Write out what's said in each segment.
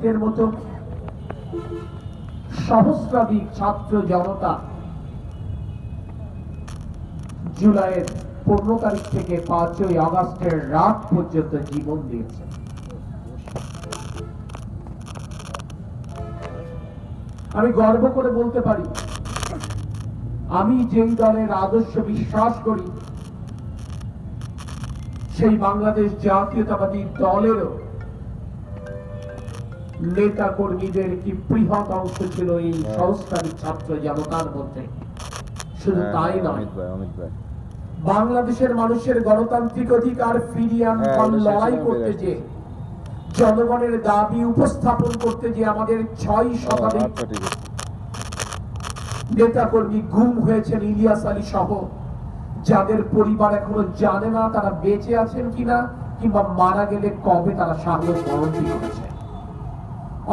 শহীদের মতো সহস্রাধিক ছাত্র জনতা জুলাইয়ের পনেরো তারিখ থেকে পাঁচই আগস্টের রাত পর্যন্ত জীবন দিয়েছে। আমি গর্ব করে বলতে পারি, আমি যেই দলের আদর্শ বিশ্বাস করি, সেই বাংলাদেশ জাতীয়তাবাদী দলেরও নেতা কর্মীদের কি বৃহৎ অংশ ছিল এই সংস্কারী ছাত্র জনতার মধ্যে? শুধু হ্যাঁ, তাই নয়। বাংলাদেশের মানুষের গণতান্ত্রিক অধিকার ফিরিয়ে আনবার হ্যাঁ, লড়াই করতে যে জনগণের দাবি উপস্থাপন করতে যে আমাদের ছয় শতাধিক আচ্ছা নেতা কর্মী গুম হয়েছেন ইলিয়াস আলী সহ যাদের পরিবার এখনও জানে না তারা বেঁচে আছেন কিনা কিংবা মারা গেলে কবে তারা শাহাদত বরণ করেছে?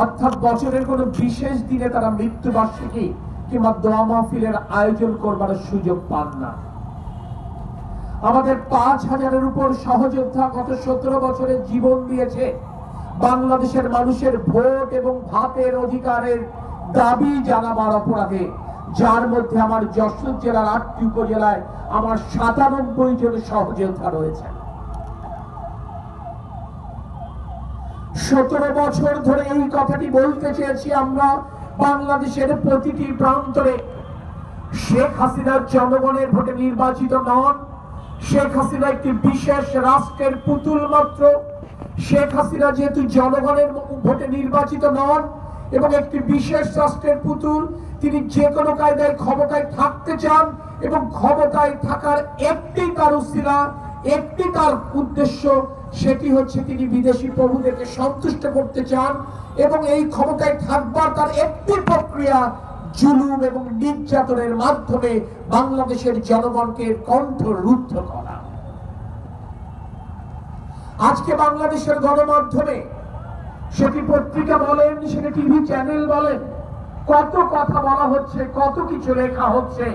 অর্থাৎ বছরের কোনো বিশেষ দিনে তারা মৃত্যুবার্ষিকী কিংবা দোয়া মাহফিলের আয়োজন করবার সুযোগ পান না। আমাদের পাঁচ হাজারের উপর সহযোদ্ধা গত সতেরো বছরে জীবন দিয়েছে। বাংলাদেশের মানুষের ভোট এবং ভাতের অধিকারের দাবি জানাবার অপরাধে, যার মধ্যে আমার যশোর জেলার আটটি উপজেলায় আমার সাতানব্বই জন সহযোদ্ধা রয়েছে সতেরো বছর ধরে এই কথাটি বলতে চেয়েছি আমরা বাংলাদেশের প্রতিটি প্রান্তরে। শেখ হাসিনার জনগণের ভোটে নির্বাচিত নন। শেখ হাসিনা একটি বিশেষ রাষ্ট্রের পুতুল মাত্র। শেখ হাসিনা যেহেতু জনগণের ভোটে নির্বাচিত নন এবং একটি বিশেষ রাষ্ট্রের পুতুল, তিনি যে কোনো কায়দায় ক্ষমতায় থাকতে চান এবং ক্ষমতায় থাকার একটি তার উসিলা, একটি তার উদ্দেশ্য সেটি হচ্ছে তিনি বিদেশি প্রভুদেরকে সন্তুষ্ট করতে চান এবং এই ক্ষমতায় থাকবার তার একটি প্রক্রিয়া জুলুম এবং নির্যাতনের মাধ্যমে বাংলাদেশের জনগণকে কণ্ঠ রুদ্ধ করা। আজকে বাংলাদেশের গণমাধ্যমে সেটি পত্রিকা বলেন, সেটি টিভি চ্যানেল বলেন, কত কথা বলা হচ্ছে, কত কিছু লেখা হচ্ছে।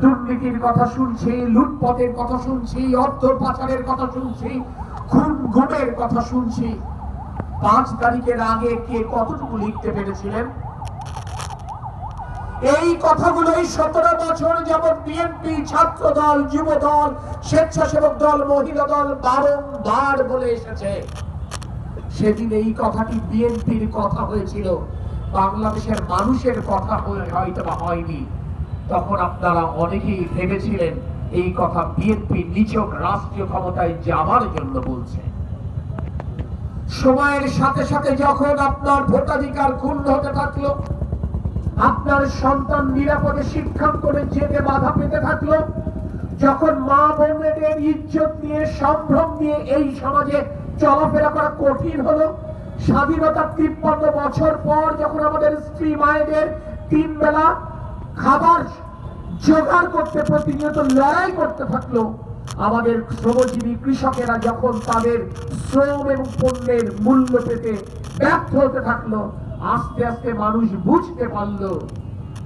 দুর্নীতির কথা শুনছি লুটপথের কথা শুনছি, অর্থ পাচারের কথা শুনছি খুন গুমের কথা শুনছি। পাঁচ তারিখের আগে কে কতটুকু লিখতে পেরেছিলেন? এই কথাগুলোই সতেরো বছর যেমন বিএনপি ছাত্র দল যুব দল স্বেচ্ছাসেবক দল মহিলা দল বারংবার বলে এসেছে। সেদিন এই কথাটি বিএনপির কথা হয়েছিল। বাংলাদেশের মানুষের কথা হয়ে হয়তো বা হয়নি। তখন আপনারা অনেকেই ভেবেছিলেন এই কথা বিএনপি নিচক রাষ্ট্রীয় ক্ষমতায় যাওয়ার জন্য বলছে। সময়ের সাথে সাথে যখন আপনার ভোটাধিকার ক্ষুণ্ণ হতে থাকল, আপনার সন্তান নিরাপদে শিক্ষাঙ্কনে যেতে বাধা পেতে থাকল, যখন মা বোনেদের ইজ্জত নিয়ে, সম্ভ্রম নিয়ে এই সমাজে চলাফেরা করা কঠিন হলো, স্বাধীনতা তিপ্পান্ন বছর পর যখন আমাদের স্ত্রী মায়েদের তিন বেলা খাবার জোগাড় করতে, প্রতিনিয়ত লড়াই করতে থাকল। আমাদের শ্রমজীবী কৃষকেরা যখন তাদের শ্রম এবং পণ্যের মূল্য পেতে ব্যর্থ হতে থাকল, আস্তে আস্তে মানুষ বুঝতে পারল,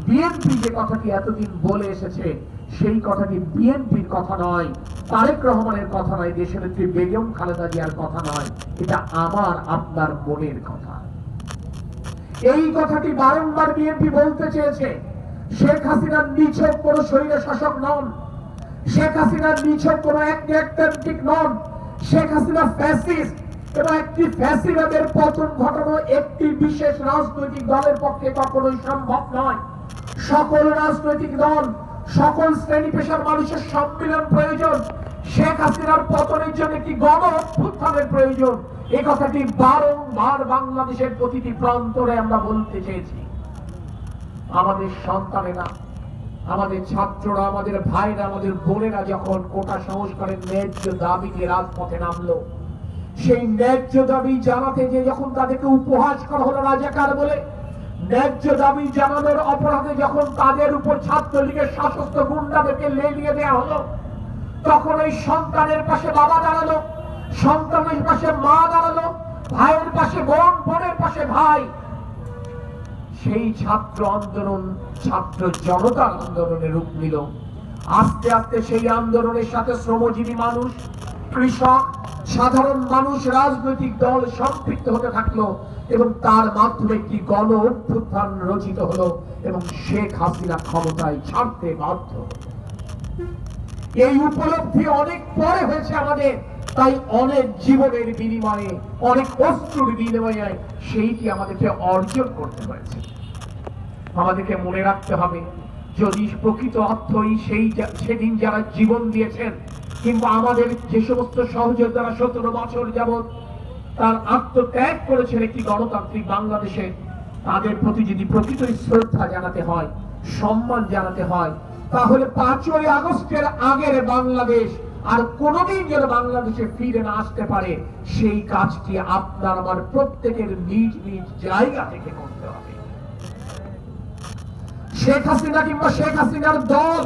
বিএনপি যে কথাটি এতদিন বলে এসেছে, সেই কথাটি বিএনপির কথা নয়, তারেক রহমানের কথা নয়, দেশের নেত্রী বেগম খালেদা জিয়ার কথা নয়, এটা আমার, আপনার মনের কথা। এই কথাটি বারংবার বিএনপি বলতে চেয়েছে। শেখ হাসিনার নিছক কোন শরীরে শাসক নন। শেখ হাসিনার নিছক কোন একটি নন। শেখ হাসিনা ফ্যাসিস্ট এবং একটি ফ্যাসিবাদের পতন ঘটানো একটি বিশেষ রাজনৈতিক দলের পক্ষে কখনোই সম্ভব নয়। সকল রাজনৈতিক দল, সকল শ্রেণি পেশার মানুষের সম্মিলন প্রয়োজন। শেখ হাসিনার পতনের জন্য একটি গণ অভ্যুত্থানের প্রয়োজন। এ কথাটি বারংবার বাংলাদেশের প্রতিটি প্রান্তরে আমরা বলতে চেয়েছি। আমাদের সন্তানেরা, আমাদের ছাত্ররা, আমাদের ভাইরা, আমাদের বোনেরা যখন কোটা সংস্কারের ন্যায্য দাবি নিয়ে রাজপথে নামলো, সেই ন্যায্য দাবি জানাতে যে যখন তাদেরকে উপহাস করা হলো রাজাকার বলে, ন্যায্য দাবি জানানোর অপরাধে যখন তাদের উপর ছাত্রলীগের সশস্ত্র গুন্ডাদেরকে লেলিয়ে দেওয়া হলো, তখন ওই সন্তানের পাশে বাবা দাঁড়াল, সন্তানের পাশে মা দাঁড়াল, ভাইয়ের পাশে বোন, বোনের পাশে ভাই সেই ছাত্র আন্দোলন, ছাত্র জনতার আন্দোলনে রূপ নিল। আস্তে আস্তে সেই আন্দোলনের সাথে শ্রমজীবী মানুষ, কৃষক, সাধারণ মানুষ, রাজনৈতিক দল সম্পৃক্ত হতে থাকল এবং তার মাধ্যমে একটি গণ অভ্যুত্থান রচিত হলো এবং শেখ হাসিনা ক্ষমতায় ছাড়তে বাধ্য। এই উপলব্ধি অনেক পরে হয়েছে আমাদের, তাই অনেক জীবনের বিনিময়ে, অনেক অস্ত্রুর বিনিময়ে সেইটি আমাদেরকে অর্জন করতে হয়েছে। আমাদেরকে মনে রাখতে হবে, যদি প্রকৃত অর্থই সেই সেদিন যারা জীবন দিয়েছেন, কিংবা আমাদের যে সমস্ত সহযোদ্ধারা সতেরো বছর যাবৎ তার আত্মত্যাগ করেছেন একটি গণতান্ত্রিক বাংলাদেশে, তাদের প্রতি যদি প্রকৃত শ্রদ্ধা জানাতে হয়, সম্মান জানাতে হয়, তাহলে পাঁচই আগস্টের আগের বাংলাদেশ আর কোনোদিন যেন বাংলাদেশে ফিরে না আসতে পারে, সেই কাজটি আপনার আমার প্রত্যেকের নিজ নিজ জায়গা থেকে করতে হবে। শেখ হাসিনা কিংবা শেখ হাসিনার দল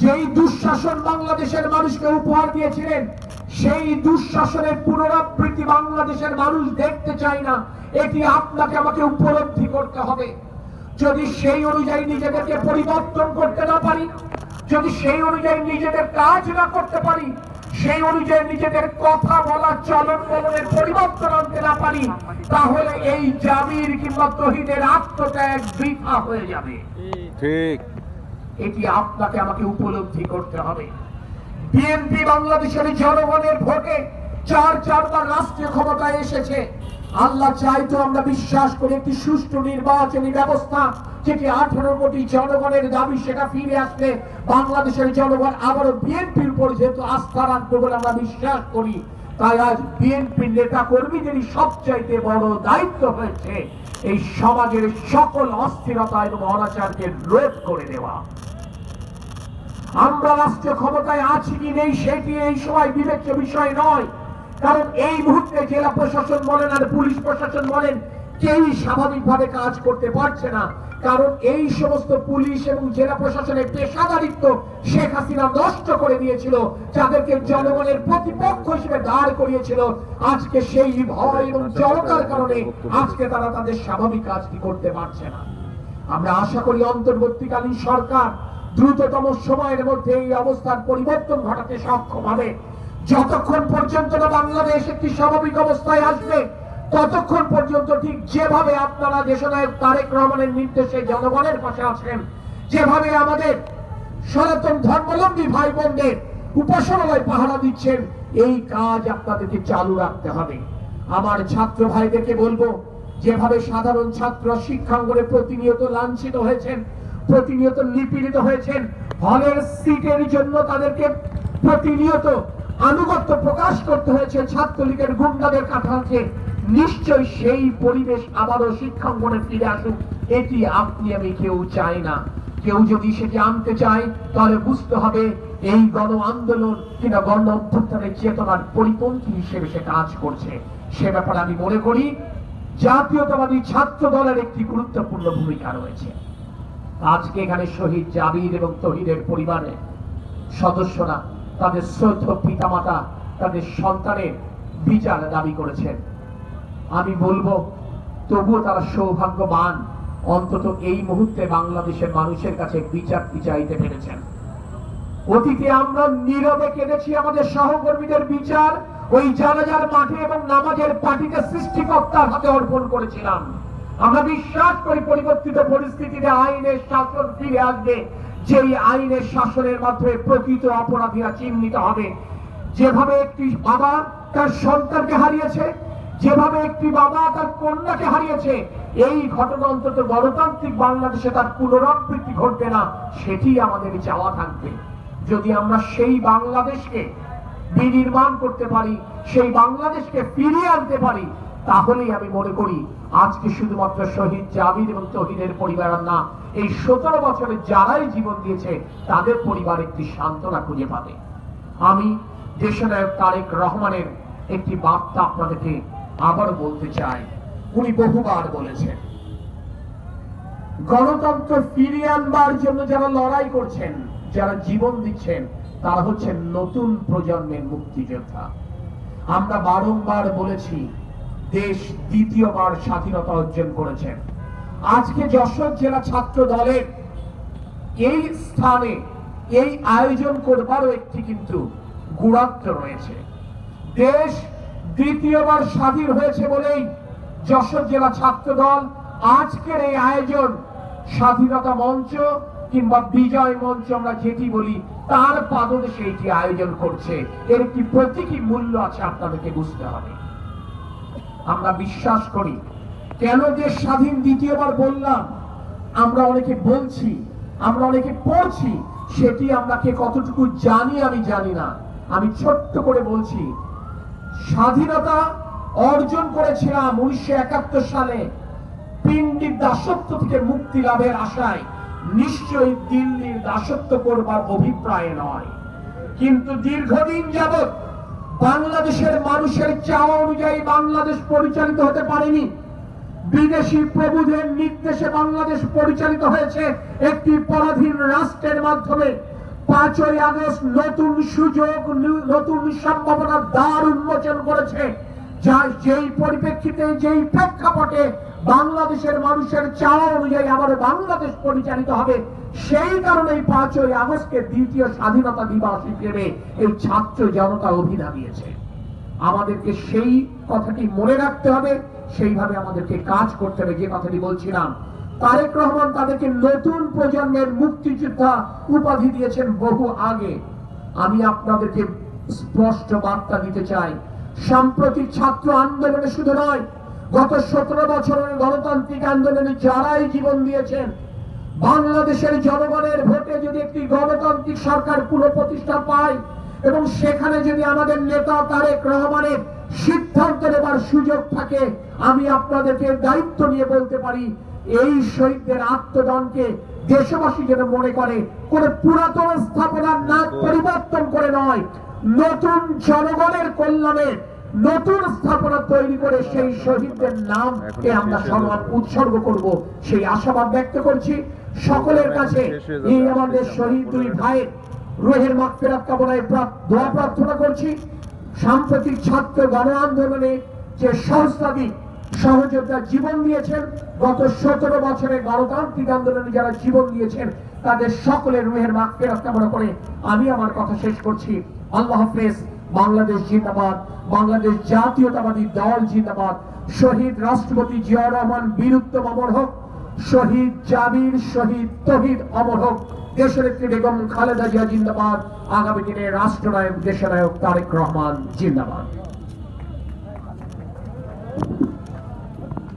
যেই দুঃশাসন বাংলাদেশের মানুষকে উপহার দিয়েছিলেন, সেই দুঃশাসনের পুনরাবৃত্তি বাংলাদেশের মানুষ দেখতে চায় না। এটি আপনাকে আমাকে উপলব্ধি করতে হবে। যদি সেই অনুযায়ী নিজেদেরকে পরিবর্তন করতে না পারি, যদি সেই অনুযায়ী নিজেদের কাজ না করতে পারি, সেই অনুযায়ী নিজেদের কথা বলা চলন বলনের পরিবর্তন আনতে না পারি, তাহলে এই জামির কিংবা তহিদের আত্মত্যাগ বৃথা হয়ে যাবে। ঠিক। এটি আপনাকে আমাকে উপলব্ধি করতে হবে। বিএনপি বাংলাদেশের জনগণের ভোটে চার চারবার রাষ্ট্রীয় ক্ষমতায় এসেছে। আল্লাহ চাইতো আমরা বিশ্বাস করি একটি সুষ্ঠু নির্বাচনী ব্যবস্থা যেটি আঠারো কোটি জনগণের দাবি, সেটা ফিরে আসলে বাংলাদেশের জনগণ আবারও বিএনপির উপর যেহেতু আস্থা রাখবে বলে আমরা বিশ্বাস করি। তাই আজ বিএনপির নেতা কর্মীদেরই সবচাইতে বড় দায়িত্ব হয়েছে, এই সমাজের সকল অস্থিরতা এবং অনাচারকে রোধ করে দেওয়া। আমরা রাষ্ট্রীয় ক্ষমতায় আছি কি নেই সেটি এই সময় বিবেচ্য বিষয় নয়? কারণ এই মুহূর্তে জেলা প্রশাসন বলেন আর পুলিশ প্রশাসন বলেন, কেউই স্বাভাবিকভাবে কাজ করতে পারছে না। কারণ এই সমস্ত পুলিশ এবং জেলা প্রশাসনের পেশাদারিত্ব শেখ হাসিনা নষ্ট করে দিয়েছিল, যাদেরকে জনগণের প্রতিপক্ষ হিসেবে দাঁড় করিয়েছিল। আজকে সেই ভয় এবং জড়তার কারণে আজকে তারা তাদের স্বাভাবিক কাজটি করতে পারছে না। আমরা আশা করি অন্তর্বর্তীকালীন সরকার দ্রুততম সময়ের মধ্যে এই অবস্থার পরিবর্তন ঘটাতে সক্ষম হবে। যতক্ষণ পর্যন্ত না বাংলাদেশ একটি স্বাভাবিক অবস্থায় আসবে ততক্ষণ পর্যন্ত ঠিক যেভাবে আপনারা দেশনায়ক তারেক রহমানের নির্দেশে জনগণের পাশে আছেন, যেভাবে আমাদের সনাতন ধর্মাবলম্বী ভাই বোনদের উপাসনালয় পাহারা দিচ্ছেন, এই কাজ আপনাদেরকে চালু রাখতে হবে। আমার ছাত্র ভাইদেরকে বলব, যেভাবে সাধারণ ছাত্র শিক্ষাঙ্গনে প্রতিনিয়ত লাঞ্ছিত হয়েছেন, প্রতিনিয়ত নিপীড়িত হয়েছেন, হলের সিটের জন্য তাদেরকে প্রতিনিয়ত আনুগত্য প্রকাশ করতে হয়েছে, ছাত্রলীগের গুন্ডাদের কাঠাকে নিশ্চয় সেই পরিবেশ আবারও শিক্ষাঙ্গনে ফিরে আসুক। এটি আপনি আমি কেউ চাই না। কেউ যদি সেটি আনতে চায়, তাহলে বুঝতে হবে এই গণ আন্দোলন কিংবা গণ অভ্যুত্থানের চেতনার পরিপন্থী হিসেবে সে কাজ করছে। সে ব্যাপারে আমি মনে করি, জাতীয়তাবাদী ছাত্র দলের একটি গুরুত্বপূর্ণ ভূমিকা রয়েছে। আজকে এখানে শহীদ জাবির এবং তহিদের পরিবারের সদস্যরা তাদের শ্রদ্ধ পিতামাতা, তাদের সন্তানের বিচার দাবি করেছেন। আমি বলব, তবুও তারা সৌভাগ্যবান। অন্তত এই মুহূর্তে বাংলাদেশের মানুষের কাছে বিচারটি চাইতে পেরেছেন? অতীতে আমরা নীরবে কেঁদেছি আমাদের সহকর্মীদের বিচার, ওই জানাজার মাঠে এবং নামাজের পার্টিতে সৃষ্টিকর্তার হাতে অর্পণ করেছিলাম। আমরা বিশ্বাস করি পরিবর্তিত পরিস্থিতিতে আইনের শাসন ফিরে আসবে। যেই আইনের শাসনের মাধ্যমে প্রকৃত অপরাধীরা চিহ্নিত হবে। যেভাবে একটি বাবা তার সন্তানকে হারিয়েছে যেভাবে একটি বাবা তার কন্যাকে হারিয়েছে, এই ঘটনা অন্তত গণতান্ত্রিক বাংলাদেশে তার পুনরাবৃত্তি ঘটবে না, সেটি আমাদের চাওয়া থাকবে। যদি আমরা সেই বাংলাদেশকে বিনির্মাণ করতে পারি, সেই বাংলাদেশকে ফিরিয়ে আনতে পারি, তাহলেই আমি মনে করি আজকে শুধুমাত্র শহীদ জাবির এবং তহিদের পরিবার না, এই সতেরো বছরে যারাই জীবন দিয়েছে, তাদের পরিবার একটি সান্ত্বনা খুঁজে পাবে। আমি দেশনায়ক তারেক রহমানের একটি বার্তা আপনাদেরকে আবার বলতে চাই, উনি বহুবার বলেছেন, গণতন্ত্র ফিরিয়ে আনবার জন্য যারা লড়াই করছেন, যারা জীবন দিচ্ছেন, তারা হচ্ছেন নতুন প্রজন্মের মুক্তিযোদ্ধা। আমরা বারংবার বলেছি, দেশ দ্বিতীয়বার স্বাধীনতা অর্জন করেছেন। আজকে যশোর জেলা ছাত্র দলের এই স্থানে এই আয়োজন করবারও একটি কিন্তু গুণাত্ম রয়েছে। দেশ দ্বিতীয়বার স্বাধীন হয়েছে বলেই যশোর জেলা ছাত্র দল আজকের এই আয়োজন স্বাধীনতা মঞ্চ কিংবা বিজয় মঞ্চ আমরা যেটি বলি, তার পাদদেশে এটি আয়োজন করছে। এর একটি প্রতীকী মূল্য আছে আপনাদেরকে বুঝতে হবে। আমরা বিশ্বাস করি, কেন যে স্বাধীন দ্বিতীয়বার বললাম, আমরা অনেকে বলছি, আমরা অনেকে পড়ছি, সেটি আমরা কে কতটুকু জানি আমি জানি না। আমি ছোট্ট করে বলছি স্বাধীনতা অর্জন করেছিলাম উনিশশো একাত্তর সালে। পিন্ডির দাসত্ব থেকে মুক্তি লাভের আশায় নিশ্চয়ই দিল্লির দাসত্ব করবার অভিপ্রায় নয়। কিন্তু দীর্ঘদিন যাবৎ বাংলাদেশের মানুষের চাওয়া অনুযায়ী বাংলাদেশ পরিচালিত হতে পারেনি। বিদেশি প্রভুদের নির্দেশে বাংলাদেশ পরিচালিত হয়েছে একটি পরাধীন রাষ্ট্রের মাধ্যমে। পাঁচই আগস্ট নতুন সুযোগ নতুন সম্ভাবনার দ্বার উন্মোচন করেছে। যা যেই পরিপ্রেক্ষিতে, যেই প্রেক্ষাপটে বাংলাদেশের মানুষের চাওয়া অনুযায়ী আবার বাংলাদেশ পরিচালিত হবে, সেই কারণে পাঁচই আগস্টকে দ্বিতীয় স্বাধীনতা দিবস হিসেবে এই ছাত্র জনতা অভিযান দিয়েছে। আমাদেরকে সেই কথাটি মনে রাখতে হবে, সেইভাবে আমাদেরকে কাজ করতে হবে, যে কথাটি বলছিলাম। তারেক রহমান তাদেরকে নতুন প্রজন্মের মুক্তিযোদ্ধা উপাধি দিয়েছেন বহু আগে। আমি আপনাদেরকে স্পষ্ট বার্তা দিতে চাই, সাম্প্রতিক ছাত্র আন্দোলনে শুধু নয়, গত সতেরো বছরের গণতান্ত্রিক আন্দোলনে যারাই জীবন দিয়েছেন, বাংলাদেশের জনগণের ভোটে যদি একটি গণতান্ত্রিক সরকার পুনঃপ্রতিষ্ঠা পায় এবং সেখানে যদি আমাদের নেতা তারেক রহমানের সিদ্ধান্ত নেবার সুযোগ থাকে, আমি আপনাদেরকে দায়িত্ব নিয়ে বলতে পারি এই শহীদদের আত্মদানকে দেশবাসী যেন মনে করে কোন পুরাতন স্থাপনার নাম পরিবর্তন করে নয় নতুন জনগণের কল্যাণে নতুন স্থাপনা তৈরি করে সেই শহীদদের নামকে আমরা সম্মান উৎসর্গ করব। সেই আশাবাদ ব্যক্ত করছি। সকলের কাছে এই আমাদের শহীদ দুই ভাইয়ের রুহের মাগফিরাত কামনায় দোয়া প্রার্থনা করছি। সাম্প্রতিক ছাত্র গণ আন্দোলনে যে সহস্রাধিক সহযোদ্ধা জীবন দিয়েছেন। গত সতেরো বছরের গণতান্ত্রিক আন্দোলনে যারা জীবন দিয়েছেন, তাদের সকলের রুহের মাগফিরাত কামনা করে আমি আমার কথা শেষ করছি। আল্লাহ হাফেজ, বাংলাদেশ জিন্দাবাদ। বাংলাদেশ জাতীয়তাবাদী দল জিন্দাবাদ। শহীদ রাষ্ট্রপতি জিয়া রহমান বীরুত্তম অমর হোক, শহীদ জাবির শহীদ তহিদ অমর হোক দেশনেত্রী বেগম খালেদা জিয়া জিন্দাবাদ। আগামী দিনে রাষ্ট্রনায়ক, দেশনায়ক তারেক রহমান জিন্দাবাদ।